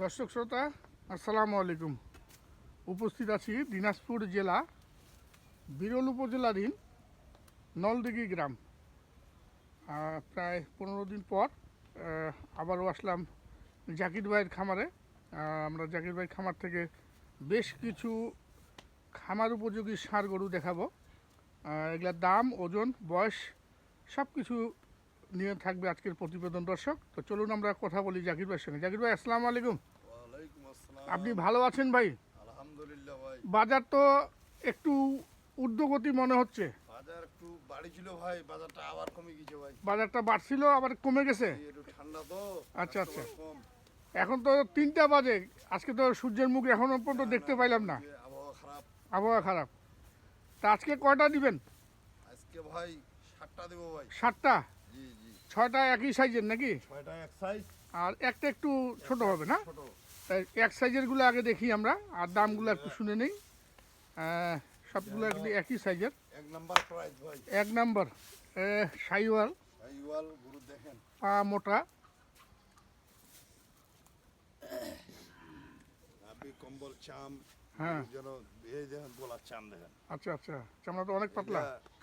দর্শক শ্রোতা, আসসালামু আলাইকুম। উপস্থিত আছি দিনাজপুর জেলা, বিরল উপজেলাধীন নলদিঘি গ্রাম। প্রায় পনেরো দিন পর আবারও আসলাম জাকির ভাইয়ের খামারে। আমরা জাকির ভাইয়ের খামার থেকে বেশ কিছু খামার উপযোগী ষাঁড় গরু দেখাবো। এগুলার দাম, ওজন, বয়স সব কিছু নিয়ে থাকবে আজকের প্রতিবেদন দর্শক। তো চলুন আমরা কথা বলি জাকির ভাইয়ের সঙ্গে। জাকির ভাই আসসালামু আলাইকুম। আপনি ভালো আছেন ভাই? আলহামদুলিল্লাহ ভাই। বাজার তো একটু ঊর্ধ্বগতি মনে হচ্ছে। বাজার একটু ভাই বাজারটা আবার কমে গেছে ভাই। বাজারটা বাড়ছিল আবার কমে গেছে? একটু ঠান্ডা তো আচ্ছা, আচ্ছা। এখন তো তিনটা বাজে। আজকে তো সূর্যের মুখ এখনও পর্যন্ত দেখতে পাইলাম না। আবহাওয়া খারাপ। আবহাওয়া খারাপ। তা আজকে কয়টা দিবেন? আজকে ভাই সাতটা দেবো ভাই। সাতটা? জি জি ছয়টা একই সাইজের নাকি? ছয়টা এক সাইজ। আর একটা একটু ছোট হবে না? তাই এক সাইজেরগুলো আগে দেখি আমরা আর দামগুলো একটু শুনে নেই। সবগুলো একই সাইজের। এক নাম্বার প্রাইস ভাই এক নাম্বার। সাইওয়াল। ইউয়াল গরু দেখেন। পা মোটা। আপনি কম্বল চাম। হ্যাঁ। যেন এই দেখেন গোলার চাম দেখেন। আচ্ছা আচ্ছা। চামড়া তো অনেক পাতলা।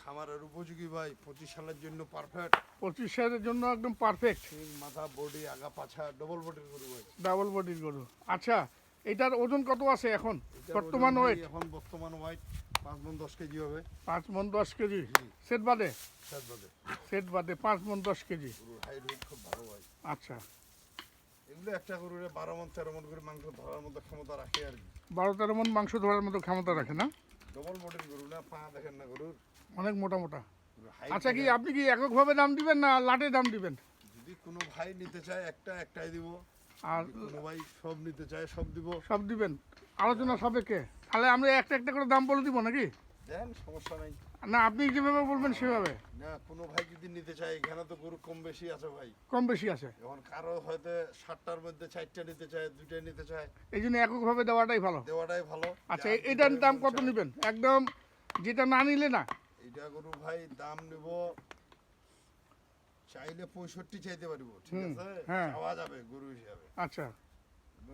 খামারের উপযোগী ভাই পঁচিশ সালের জন্য পারফেক্ট পঁচিশ সাইজের জন্য একদম পারফেক্ট মাথা বডি আগা পাছা ডবল বডির গরু ভাই। ডাবল বডির গরু। আচ্ছা এটার ওজন কত আছে এখন? বর্তমান ওয়েট এখন বর্তমান ওয়েট পাঁচ মন দশ কেজি হবে। পাঁচ মন দশ কেজি। সেট বাদে? সাত বাদে। সেট বাদে পাঁচ মন দশ কেজি। হাইট ওয়েট খুব ভালো হয় আচ্ছা। এগুলো একটা গরুর বারো মন তেরো মন করে মাংস ধরার মতো ক্ষমতা রাখে আর কি। বারো তেরো মন মাংস ধরার মতো ক্ষমতা রাখে না? ডবল বডির গরু না পা দেখেন না গরুর। অনেক মোটা মোটা। আচ্ছা কি আপনি কি এককভাবে দাম দিবেন না লাটে দাম দিবেন? যদি কোনো ভাই নিতে চায় একটা একটাই দিব। আর কোনো ভাই সব নিতে চায় সব দিব। সব দিবেন? আলোচনা সাপেক্ষে। তাহলে আমরা একটা একটা করে দাম বলে দিব নাকি? দেন সমস্যা নাই। না আপনি যেভাবে বলবেন সেভাবে। না কোনো ভাই যদি নিতে চায় এখানে তো গরু কম বেশি আছে ভাই। কম বেশি আছে। এখন কারও হয়তো ষাটটার মধ্যে চারটা নিতে চায় দুইটা নিতে চায়। এই জন্য এককভাবে দেওয়াটাই ভালো। দেওয়াটাই ভালো। আচ্ছা এটার দাম কত। নেবেন? একদম যেটা না নিলে না। এটা গরু ভাই দাম নেব চাইলে পঁয়ষট্টি চাইতে পারব ঠিক আছে? হ্যাঁ। যাবে গরু হিসাবে। আচ্ছা।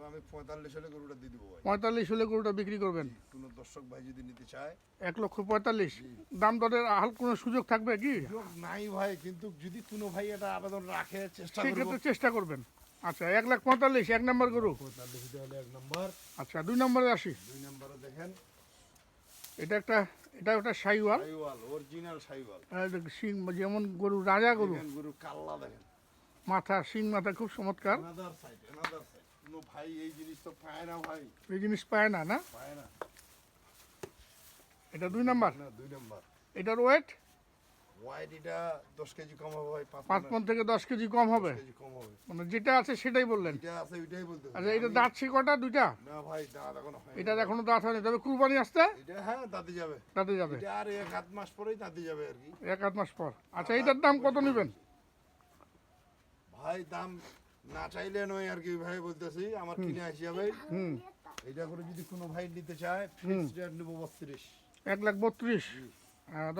আমি পঁয়তাল্লিশ হলে গরুটা দিয়ে দেবো পঁয়তাল্লিশ হলে গরুটা বিক্রি করবেন? কোনো দর্শক ভাই যদি নিতে চায়। এক লক্ষ পঁয়তাল্লিশ। দাম দরের কোনো সুযোগ থাকবে কি? নাই ভাই কিন্তু যদি কোনো ভাই এটা আবেদন রাখে চেষ্টা সেক্ষেত্রে চেষ্টা করবেন। আচ্ছা এক লাখ পঁয়তাল্লিশ এক নম্বর গরু? পঁয়তাল্লিশ এক নম্বর। আচ্ছা দুই নম্বরে আসি। দুই নম্বরে দেখেন। এটা একটা এটা একটা সাইওয়াল। সাইওয়াল অরিজিনাল সাইওয়াল। সিং যেমন গরু রাজা গরু। গরু কাল্লা দেখেন। মাথা সিং মাথা খুব চমৎকার। ভাই এই জিনিস তো পায় না ভাই। এই জিনিস পায় না না? পায় না। এটা দুই নাম্বার। না দুই নাম্বার। এটার ওয়েট এটা দশ কেজি কম হবে ভাই পাঁচ পাঁচ মণে থেকে দশ কেজি কম হবে? কেজি কম হবে। মানে যেটা আছে সেটাই বললেন? এটা আছে ওইটাই বলতে আচ্ছা এটা দাঁত কটা? দুইটা? না ভাই দাঁত এখনও হয়নি। এটার এখনও দাঁত হয়নি। তবে কুরবানি আসতে এটা হ্যাঁ দাঁতে যাবে। দাঁতে যাবে। এটা আর এক আধ মাস পরেই দাঁতে যাবে আর কি। এক আধ মাস পর। আচ্ছা এটার দাম কত নেবেন? ভাই দাম না চাইলে নয় আর কি ভাই বলতেছি। আমার কিনে আসি যাবে হুম। এটা করে যদি কোনো ভাই নিতে চায় ফিক্সড রেট নেব এক লাখ বত্রিশ? আহ,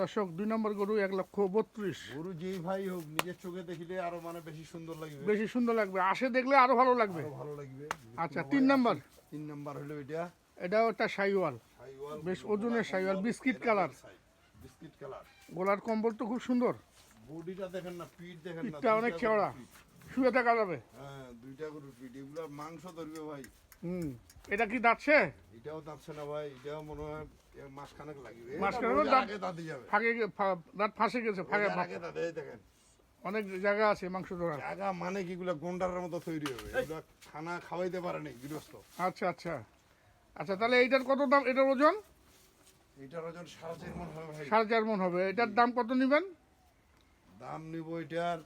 দর্শক দুই নম্বর গরু এক লক্ষ বত্রিশ। গরু যেই ভাই হোক নিজের চোখে দেখিলে আরও মানে বেশি সুন্দর লাগবে। বেশি সুন্দর লাগবে। আসে দেখলে আরও ভালো লাগবে। ভালো লাগবে। আচ্ছা তিন নম্বর। তিন নাম্বার হলো এটা। এটাও একটা সাইওয়াল। বেশ ওজনের Sahiwal, biscuit colour. Biscuit colour. গোলার কম্বল তো খুব সুন্দর। বডিটা দেখেন না পিঠ দেখেন না পিঠটা অনেক চওড়া। শুয়ে থাকা যাবে। হ্যাঁ দুইটা গরুর পিঠ এগুলো মাংস ধরবে ভাই। হুম। এটা কি দাঁতছে? এটাও দাঁতছে না ভাই এটাও মনে হয় মাসখানেক লাগবে। মাসখানেক দাঁত- দাঁতে যাবে। ফাঁকে দাঁত ফাঁসে গেছে ফাঁকে আগে দাঁতে দেখেন। অনেক জায়গা আছে মাংস ধরার। জায়গা মানে কি এগুলো গন্ডারের মতো তৈরি হবে। খানা খাওয়াইতে পারে নাই গৃহস্থ। আচ্ছা আচ্ছা। আচ্ছা তাহলে এইটার কত দাম? এটার ওজন? এটার ওজন সাড়ে চার মন হবে সাড়ে চার মন হবে। এটার দাম কত নেবেন? দাম নিব এটার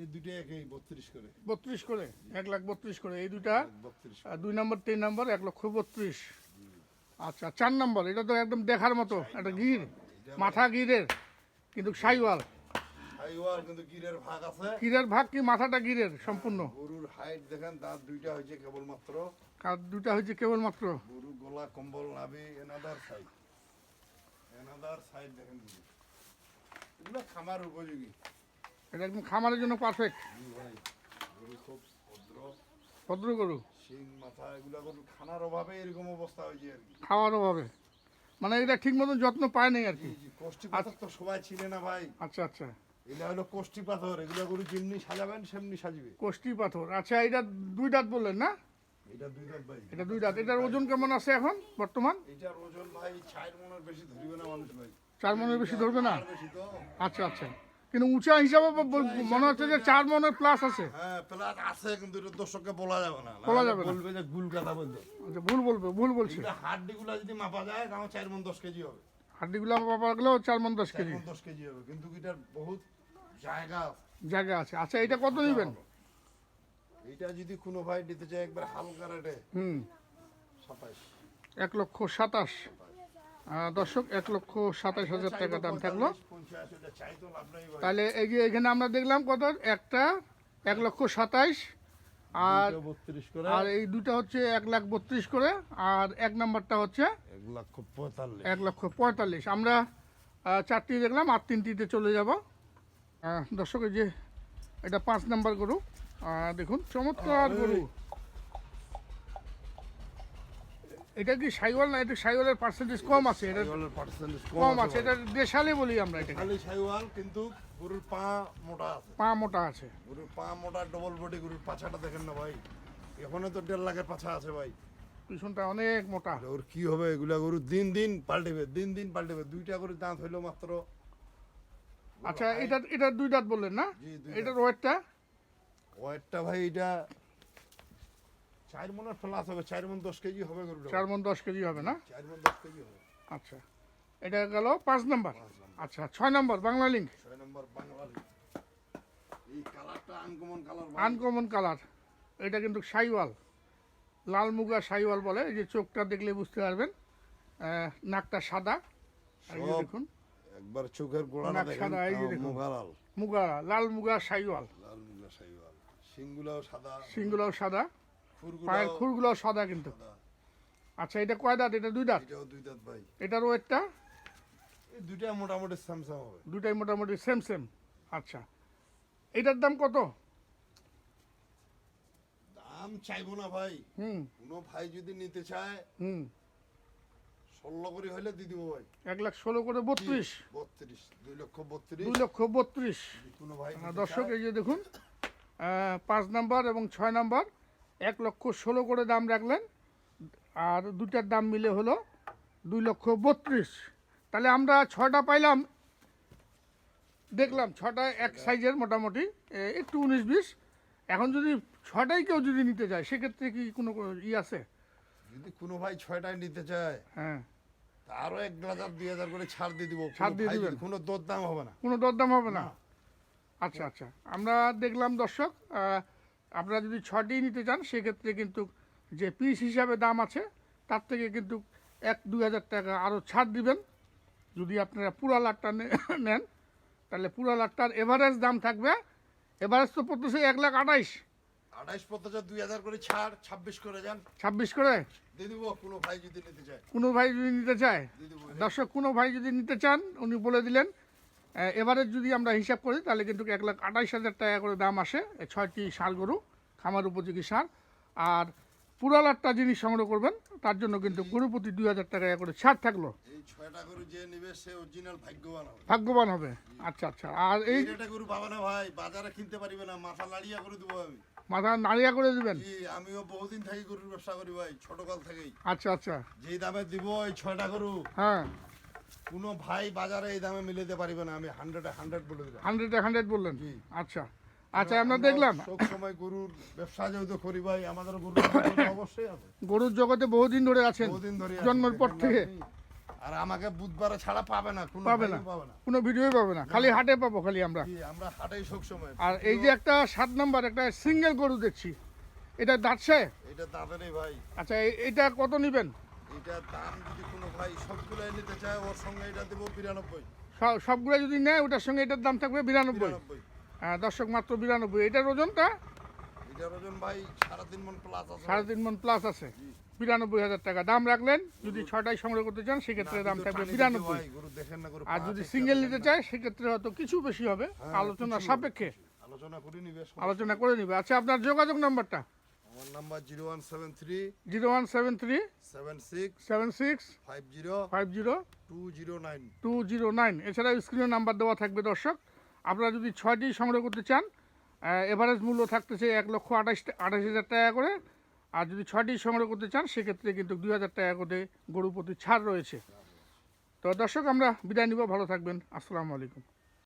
এই দুটো একই বত্রিশ করে। বত্রিশ করে এক লাখ বত্রিশ করে এই আর দুই নম্বর তিন নম্বর এক লক্ষ বত্রিশ। আচ্ছা চার নম্বর এটা তো একদম দেখার মতো একটা গির মাথা গিরের কিন্তু সাইওয়াল। গিরের ভাগ কি মাথাটা গিরের সম্পূর্ণ? গরুর হাইট দেখেন দাঁত দুইটা হয়েছে কেবলমাত্র। আর দুটা হয়েছে কেবলমাত্র? গরু গলা কম্বল নাভি এনাদার সাইড এনাদার সাইড দেখেন এগুলো খামার উপযোগী। এটা একদম খামারের জন্য পারফেক্ট ভদ্র। গরু? খানার অভাবে এরকম অবস্থা হয়েছে আর কি। খাওয়ার অভাবে। মানে এটা ঠিক মতন যত্ন পায় নাই আর কি। জি পাথর তো সবাই ছিলেন না ভাই। আচ্ছা আচ্ছা। এটা হলো কোষ্টি পাথর এগুলা গরু যেমনি সাজাবেন সেমনি সাজবে। কোষ্টি পাথর। আচ্ছা এটা দুই দাঁত বললেন না? এটা দুই দাঁত ভাই। এটা দুই দাঁত। এটার ওজন কেমন আছে এখন বর্তমান? এটার ওজন ভাই চার মনের বেশি ধরিবে না মানুষ ভাই। চার মনের বেশি ধরবে না? আচ্ছা আচ্ছা। কিন্তু উঁচা হিসাবে মনে হচ্ছে যে চার মনের প্লাস আছে। হ্যাঁ প্লাস আছে কিন্তু এটা দর্শককে বলা যাবে না। বলা যাবে। বলবে যে গুল কথা বলতে আচ্ছা ভুল বলবে ভুল বলছি। হাড্ডিগুলা যদি মাপা যায় তাহলে চার মন দশ কেজি হবে। হাড্ডিগুলো বাবা গেলেও চার মন দশ কেজি। দশ কেজি হবে। কিন্তু এটার বহুত জায়গা জায়গা আছে। আচ্ছা এটা কত নেবেন? এইটা যদি কোনো ভাই দিতে চায় একবার হালকা রেটে হুম। সাতাইশ এক লক্ষ সাতাশ। দর্শক এক লক্ষ সাতাশ হাজার টাকা দাম থাকল। তাহলে এই যে এখানে আমরা দেখলাম কত? একটা এক লক্ষ সাতাইশ। আর আর এই দুটো হচ্ছে এক লাখ বত্রিশ করে। আর এক নাম্বারটা হচ্ছে এক লক্ষ পঁয়তাল্লিশ। এক লক্ষ পঁয়তাল্লিশ। আমরা চারটি দেখলাম আর তিনটিতে চলে যাব। দর্শক এই যে এটা পাঁচ নাম্বার গরু। দেখুন চমৎকার গরু। এটা কি সাইওয়াল না? এটা সাইওয়ালের পার্সেন্টেজ কম আছে? এটা সাইওয়ালের পার্সেন্টেজ কম আছে এটা দেশালে বলি আমরা এটা খালি সাইওয়াল কিন্তু গরুর পা মোটা আছে। পা মোটা আছে। গরুর পা মোটা ডবল বডি গরুর পাছাটা দেখেন না ভাই। এখানে তো দেড় লাখের পাছা আছে ভাই। পিছনটা অনেক মোটা। ওর কি হবে? এগুলা গরু দিন দিন পাল্টেবে দিন দিন পাল্টেবে। দুইটা করে দাঁত হইল মাত্র। আচ্ছা এটা এটা দুই দাঁত বললেন না? এটার ওয়েটটা ওয়েটটা ভাই এটা চার মনের প্লাস হবে চার মন দশ কেজি হবে গরুটা চার মন দশ কেজি হবে না? চার মন দশ কেজি হবে। আচ্ছা। এটা গেল পাঁচ নম্বর। আচ্ছা ছয় নাম্বার বাংলা লিঙ্ক। ছয় নম্বর এই কালারটা আনকমন কালার আনকমন কালার এটা কিন্তু সাইওয়াল। লাল মুগা সাইওয়াল বলে এই যে চোখটা দেখলে বুঝতে পারবেন। নাকটা সাদা। দেখুন। একবার চোখের নাক সাদা, এই যে দেখুন। মুগা লাল। মুগা লাল মুগা সাইওয়াল। লাল মুগা সাইওয়াল। সাদা। সিংগুলাও সাদা। পায়ের খুরগুলাও সাদা কিন্তু। আচ্ছা এটা কয় দাঁত? এটা দুই দাঁত? এটাও দুই দাঁত ভাই। এটার ওয়েটটা দুইটা মোটামুটি স্যামসাং হবে। দুটাই মোটামুটি সেম সেম আচ্ছা এটার দাম কত? দাম চাইব না ভাই। হুম। কোনো ভাই যদি নিতে চায় হুম। ষোলো করে হইলে দিয়ে দিব ভাই। এক লাখ ষোলো করে বত্রিশ। বত্রিশ দুই লক্ষ বত্রিশ। দুই লক্ষ বত্রিশ। কোনো ভাই দর্শক এই যে দেখুন পাঁচ নাম্বার এবং ছয় নাম্বার। এক লক্ষ ষোলো করে দাম রাখলেন আর দুটার দাম মিলে হলো দুই লক্ষ বত্রিশ। তাহলে আমরা ছটা পাইলাম দেখলাম ছটা এক সাইজের মোটামুটি একটু উনিশ বিশ। এখন যদি ছটাই কেউ যদি নিতে চায় সেক্ষেত্রে কি কোনো ই আছে? যদি কোনো ভাই ছয়টায় নিতে চায় হ্যাঁ। আরও এক হাজার দুই হাজার করে ছাড় দিয়ে দিব। ছাড় দিয়ে দিবেন। কোনো দর দাম হবে না। কোনো দরদাম হবে না। আচ্ছা আচ্ছা। আমরা দেখলাম দর্শক আপনারা যদি ছটি নিতে চান সেক্ষেত্রে কিন্তু যে পিস হিসাবে দাম আছে তার থেকে কিন্তু এক দুই হাজার টাকা আরও ছাড় দিবেন। যদি আপনারা পুরা লাটটা নেন তাহলে পুরা লাটটার এভারেজ দাম থাকবে এভারেজ তো পড়তেছে এক লাখ আঠাইশ। আঠাইশ পঞ্চাশ দুই হাজার করে ছাড় ছাব্বিশ করে যান। ছাব্বিশ করে? দিয়ে দিব কোনো ভাই যদি নিতে চায়। কোনো ভাই যদি নিতে চায়? দর্শক কোনো ভাই যদি নিতে চান উনি বলে দিলেন এবারে যদি আমরা হিসাব করি তাহলে কিন্তু এক লাখ আঠাইশ হাজার টাকা করে দাম আসে ছয়টি ষাঁড় গরু খামার উপযোগী সার আর পুরালাটটা যিনি সংগ্রহ করবেন তার জন্য কিন্তু গরু প্রতি দুই হাজার টাকা করে ছাড় থাকল। এই ছয়টা গরু যে নিবে সে অরিজিনাল ভাগ্যবান হবে। ভাগ্যবান হবে। আচ্ছা আচ্ছা। আর এই এই গরু পাবে না ভাই বাজারে কিনতে পারিবে না মাথা লাড়িয়া করে দেবো আমি। মাথা নাড়িয়া করে দিবেন? আমিও বহুদিন থাকি গরুর ব্যবসা করি ভাই ছোটকাল থেকেই। আচ্ছা আচ্ছা। যেই দামে দিব এই ছয়টা গরু। হ্যাঁ। কোনো ভাই বাজারে এই দামে মিলাতে পারিবে না আমি হান্ড্রেডে হান্ড্রেড বলে দিলাম। হান্ড্রেড হান্ড্রেড বললেন। আচ্ছা। আচ্ছা আমরা দেখলাম। সব সময় গরুর ব্যবসা যেহেতু করি ভাই আমাদের গরুর অবশ্যই আছে। গরুর জগতে বহুদিন ধরে আছেন বহুদিন ধরে জন্মের পর থেকে। আর আমাকে বুধবারে ছাড়া পাবে না কোনো পাবে না। কোনো ভিডিওই পাবে না খালি হাটে পাবো খালি আমরা। আমরা হাটেই সব সময়। আর এই যে একটা সাত নম্বর একটা সিঙ্গেল গরু দেখছি এটা দাঁতছে এটা দাদারই ভাই। আচ্ছা এটা কত নেবেন? এটার দাম যদি কোনো ভাই সবগুলাই নিতে চায় ওর সঙ্গে এটা দেবো বিরানব্বই। সবগুলো যদি নেয় ওটার সঙ্গে এটার দাম থাকবে বিরানব্বই। বিরানব্বই। দর্শক মাত্র বিরানব্বই। এটার ওজনটা? এটার ওজন ভাই সাড়ে তিন মন প্লাস আছে। সাড়ে তিন মন প্লাস আছে। বিরানব্বই হাজার টাকা। দাম রাখলেন যদি ছয়টাই সংগ্রহ করতে চান সেক্ষেত্রে দাম থাকবে বিরানব্বই। আর যদি সিঙ্গেল নিতে। চায় সেক্ষেত্রে হয়তো কিছু বেশি হবে। হ্যাঁ, আলোচনা সাপেক্ষে। আলোচনা করে নিবে আলোচনা করে নিবে। আচ্ছা আপনার যোগাযোগ নাম্বারটা? আমার number zero one seven three zero one seven three seven six seven six five zero five zero two zero nine. Two zero nine. এছাড়াও স্ক্রিনে নাম্বার দেওয়া থাকবে দর্শক। আপনারা যদি ছয়টি সংগ্রহ করতে চান এভারেজ মূল্য থাকতেছে এক লক্ষ আঠাশ আঠাশ হাজার টাকা করে। আর যদি ছয়টি সংগ্রহ করতে চান সেক্ষেত্রে কিন্তু দুই হাজার টাকা করে গরু প্রতি ছাড় রয়েছে। তো দর্শক আমরা বিদায় নিব। ভালো থাকবেন। আসসালামু আলাইকুম।